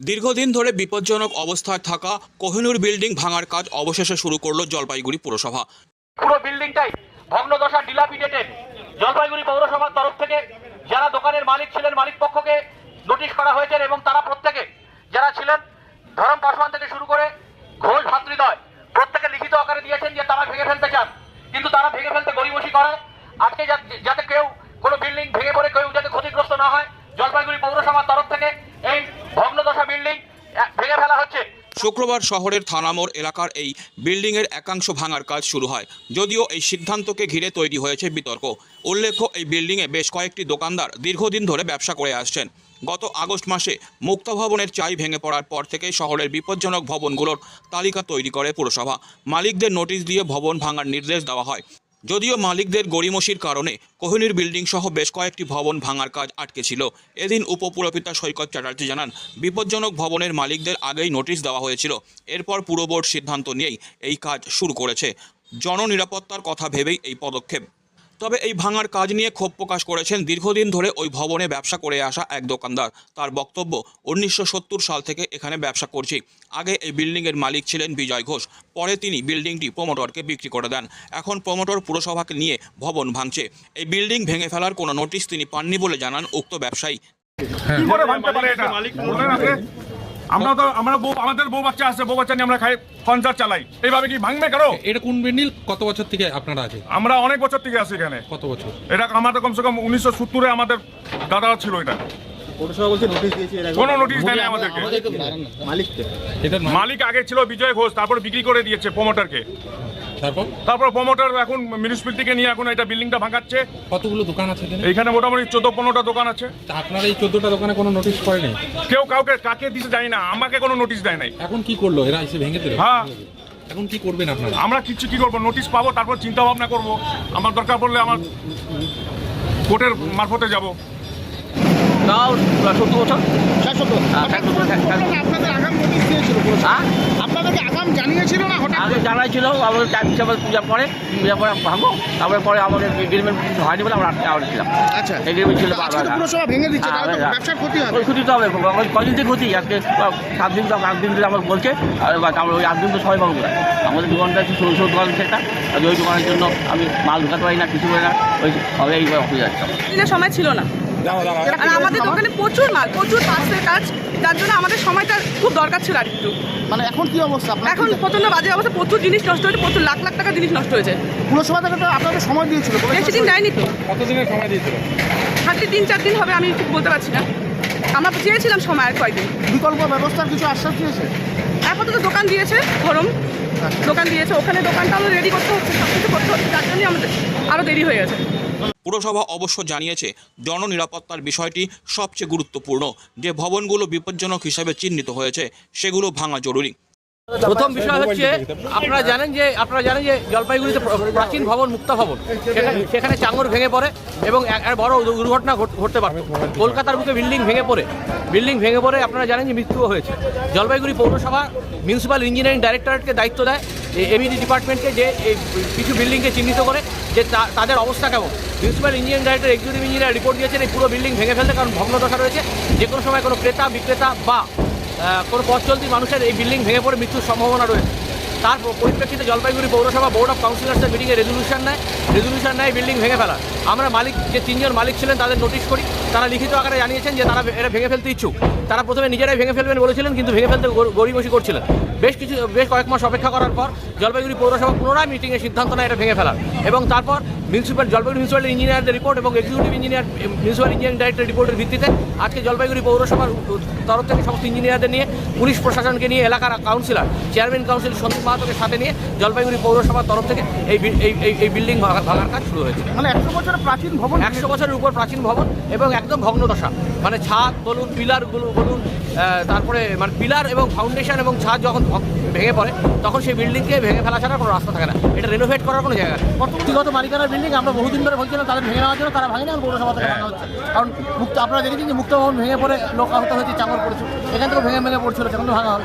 দীর্ঘদিন ধরে বিপজ্জনক অবস্থায় থাকা কোহিনুর বিল্ডিং ভাঙার কাজ অবশেষে শুরু করল জলপাইগুড়ি পুরসভা। পুরো বিল্ডিংটাই ভগ্নদশা ডিলাপিডেটেড জলপাইগুড়ি পৌরসভার তরফ থেকে যারা দোকানের মালিক ছিলেন, মালিক পক্ষকে নোটিশ করা হয়েছে এবং তারা প্রত্যেকে যারা ছিলেন, ধরম পাসওয়ান থেকে শুরু করে ঘোষ ভাতৃদয় প্রত্যেকে লিখিত আকারে দিয়েছেন যে তারা ভেঙে ফেলতে চান। কিন্তু তারা ভেঙে ফেলতে গড়িমসি করে। আজকে যাতে কেউ কোনো বিল্ডিং ভেঙে পড়ে কেউ যাতে ক্ষতিগ্রস্ত না হয় জলপাইগুড়ি পৌরসভার তরফ থেকে এই ভগ্নদশা বিল্ডিং আহ, শুক্রবার শহরের থানামোড় এলাকার এই বিল্ডিংয়ের একাংশ ভাঙার কাজ শুরু হয়। যদিও এই সিদ্ধান্তকে ঘিরে তৈরি হয়েছে বিতর্ক। উল্লেখ্য, এই বিল্ডিংয়ে বেশ কয়েকটি দোকানদার দীর্ঘদিন ধরে ব্যবসা করে আসছেন। গত আগস্ট মাসে মুক্তা ভবনের চাই ভেঙে পড়ার পর থেকে শহরের বিপজ্জনক ভবনগুলোর তালিকা তৈরি করে পুরসভা। মালিকদের নোটিশ দিয়ে ভবন ভাঙার নির্দেশ দেওয়া হয়। যদিও মালিকদের গড়িমসির কারণে কোহিনীর বিল্ডিং সহ বেশ কয়েকটি ভবন ভাঙার কাজ আটকে ছিল। এদিন উপপুরপিতা সৈকত চ্যাটার্জি জানান, বিপজ্জনক ভবনের মালিকদের আগেই নোটিশ দেওয়া হয়েছিল। এরপর পুরবোর্ড সিদ্ধান্ত নিয়েই এই কাজ শুরু করেছে। জননিরাপত্তার কথা ভেবেই এই পদক্ষেপ তবে এই ভাঙার কাজ নিয়ে ক্ষোভ প্রকাশ করেছেন দীর্ঘদিন ধরে ওই ভবনে ব্যবসা করে আসা এক দোকানদার। তার বক্তব্য, উনিশশো সত্তর সাল থেকে এখানে ব্যবসা করছি। আগে এই বিল্ডিংয়ের মালিক ছিলেন বিজয় ঘোষ। পরে তিনি বিল্ডিংটি প্রমোটরকে বিক্রি করে দেন। এখন প্রমোটর পুরসভাকে নিয়ে ভবন ভাঙছে। এই বিল্ডিং ভেঙে ফেলার কোনো নোটিশ তিনি পাননি বলে জানান উক্ত ব্যবসায়ী। করে? আমরা তো আমরা বউ আমাদের বউ বাচ্চা আছে বউ বাচ্চা নিয়ে আমরা খাই কনসার্ট চালাই। এইভাবে কি ভাঙবে কেন এটা কোন বিল্ডিং কত বছর থেকে আপনারা আছে আমরা অনেক বছর থেকে আছি এখানে। কত বছর? এটা আমাদের কমসে কম উনিশশো সত্তরে আমাদের দাদা ছিল এটা। পৌরসভা বলছে নোটিশ দিয়েছে কোনো নোটিশ দেয়নি আমাদেরকে। মালিক মালিক আগে ছিল বিজয় ঘোষ তারপর বিক্রি করে দিয়েছে প্রমোটারকে তারপর? তারপর প্রমোটার এখন মিউনিসিপ্যালিটিকে নিয়ে এখন এটা বিল্ডিংটা ভাঙাচ্ছে। কতগুলো দোকান আছে এখানে? মোটামুটি চোদ্দ পনেরোটা দোকান আছে। আপনার এই চোদ্দটা দোকানে কোনো নোটিশ করেনি? কেউ কাউকে কাকে দিতে যায় না আমাকে কোনো নোটিশ দেয় নাই। এখন কি করল? এরা এসে ভেঙে দিল? হ্যাঁ। এখন কি করবেন আপনারা? আমরা কিচ্ছু কি করব? নোটিশ পাবো তারপর চিন্তা ভাবনা করব। আমার দরকার পড়লে আমার কোর্টের মারফতে যাব। তাও সত্তর বছর? শাসক হ্যাঁ, দিয়েছিল পৌরসভা। হ্যাঁ? আপনাদেরকে আগাম জানিয়েছিল না হঠাৎ আগে জানাই ছিল আমাদের হিসাবে পূজা পরে পূজা পরে ভাঙবো তারপরে পরে আমাদের এগ্রিমেন্ট হয়নি বলে আমরা আটকে ছিলাম আচ্ছা। এগ্রিমেন্ট ছিল পুরসভা ভেঙে দিচ্ছে তো হ্যাঁ, ব্যবসার ক্ষতি হবে। ক্ষতি তো হবে কদিন থেকে ক্ষতি? আজকে সাত দিন তো আট দিন ধরে আমার বলছে আর আমরা ওই আট দিন তো সবাই পাবো? আমাদের দোকানটা হচ্ছে সরু সরু দোকান সেটা আর ওই দোকানের জন্য আমি মাল ঢুকাতে পারি না কিছু পারি না ওই সবাই অসুবিধা যাচ্ছে দিনের সময় ছিল না। আর আমাদের দোকানে প্রচুর মাল প্রচুর পার্সেল কাজ যার জন্য আমাদের সময়টা খুব দরকার ছিল আর একটু। মানে এখন কি অবস্থা? এখন প্রচণ্ড বাজে অবস্থা প্রচুর জিনিস নষ্ট হয়েছে প্রচুর লাখ লাখ টাকা জিনিস নষ্ট হয়েছে। পুরসভা থেকে তো আপনাদের সময় দিয়েছিল বেশি দিন দেয়নি তো। কতদিনের সময় দিয়েছিল? হাতে তিন চার দিন হবে আমি ঠিক বলতে পারছি না। আমরা চেয়েছিলাম সময় আর কয়েকদিন বিকল্প ব্যবস্থার কিছু আশ্বাস দিয়েছে? আপাতত দোকান দিয়েছে গরম। দোকান দিয়েছে ওখানে দোকানটা আরও রেডি করতে হচ্ছে সব কিছু আমাদের আরও দেরি হয়ে গেছে। পুরসভা অবশ্য জানিয়েছে জননিরাপত্তার বিষয়টি সবচেয়ে গুরুত্বপূর্ণ। যে ভবনগুলো বিপজ্জনক হিসাবে চিহ্নিত হয়েছে সেগুলো ভাঙা জরুরি। প্রথম বিষয় হচ্ছে আপনারা জানেন যে আপনারা জানেন যে জলপাইগুড়িতে প্রাচীন ভবন মুক্তা ভবন। সেখানে চাঙর ভেঙে পড়ে এবং বড় দুর্ঘটনা ঘটতে পারত। কলকাতার বুকে বিল্ডিং ভেঙে পড়ে। বিল্ডিং ভেঙে পড়ে আপনারা জানেন যে মৃত্যুও হয়েছে। জলপাইগুড়ি পৌরসভা মিউনিসিপ্যাল ইঞ্জিনিয়ারিং ডাইরেক্টরেটকে দায়িত্ব দেয়। এমইডি ডিপার্টমেন্টকে যে কিছু বিল্ডিংকে চিহ্নিত করে যে তাদের অবস্থা কেমন? Municipal engineer director executive engineer report দিয়েছেন, এই পুরো বিল্ডিং ভেঙে ফেলতে কারণ ভগ্ন দশা রয়েছে। যে কোনো সময় কোনো ক্রেতা, বিক্রেতা বা কোনো পথ চলতি মানুষের এই বিল্ডিং ভেঙে পড়ে মৃত্যুর সম্ভাবনা রয়েছে। তার পরিপ্রেক্ষিতে জলপাইগুড়ি পৌরসভা বোর্ড অফ কাউন্সিলার্সের মিটিংয়ে রেজলিউশন নেয়। রেজলিউশন নেয় বিল্ডিং ভেঙে ফেলা আমরা মালিক, যে তিনজন মালিক ছিলেন তাদের নোটিশ করি। তারা লিখিত আকারে জানিয়েছেন যে তারা এটা ভেঙে ফেলতে ইচ্ছুক। তারা প্রথমে নিজেরাই ভেঙে ফেলবেন বলেছিলেন, কিন্তু ভেঙে ফেলতে গরিবসি করছিলেন। বেশ কিছু, বেশ কয়েক মাস অপেক্ষা করার পর জলপাইগুড়ি পৌরসভা পুনরায় মিটিংয়ে সিদ্ধান্ত নেয় এটা ভেঙে ফেলার। এবং তারপর মিউনিসিপ্যাল জলপাইগুড়ি মিউনিসিপ্যাল ইঞ্জিনিয়ারদের রিপোর্ট এবং executive engineer municipal engineering director রিপোর্টের ভিত্তিতে আজকে জলপাইগুড়ি পৌরসভার তরফ থেকে সমস্ত ইঞ্জিনিয়ারদের নিয়ে পুলিশ প্রশাসনকে নিয়ে এলাকার কাউন্সিলর চেয়ারম্যান কাউন্সিল সন্দীপ মাহাতোকে সাথে নিয়ে জলপাইগুড়ি পৌরসভার তরফ থেকে এই এই বিল্ডিং ভাঙা- ভাঙার কাজ শুরু হয়েছে। মানে একশো বছরের প্রাচীন ভবন একশো বছরের উপর প্রাচীন ভবন এবং একদম ভগ্নদশা। মানে ছাদ বলুন পিলারগুলো বলুন তারপরে মানে পিলার এবং ফাউন্ডেশন এবং ছাদ যখন ভেঙে পড়ে তখন সেই বিল্ডিংকে ভেঙে ফেলা ছাড়া কোনো রাস্তা থাকে না। এটা রেনোভেট করার কোনো জায়গা নেই। ব্যক্তিগত মালিকানার বিল্ডিং আমরা বহুদিন ধরে বলছিলাম তাদের ভেঙে নেওয়ার জন্য, তারা ভাঙেনি আর পৌরসভা থেকে ভাঙা হচ্ছে। কারণ মুক্ত, আপনারা দেখেছেন যে মুক্ত ভবন ভেঙে পড়ে, লোক আহত হয়েছে, চাকর পড়েছে, এখান থেকে ভেঙে ভেঙে পড়ছিল সেখানে ভাঙা হবে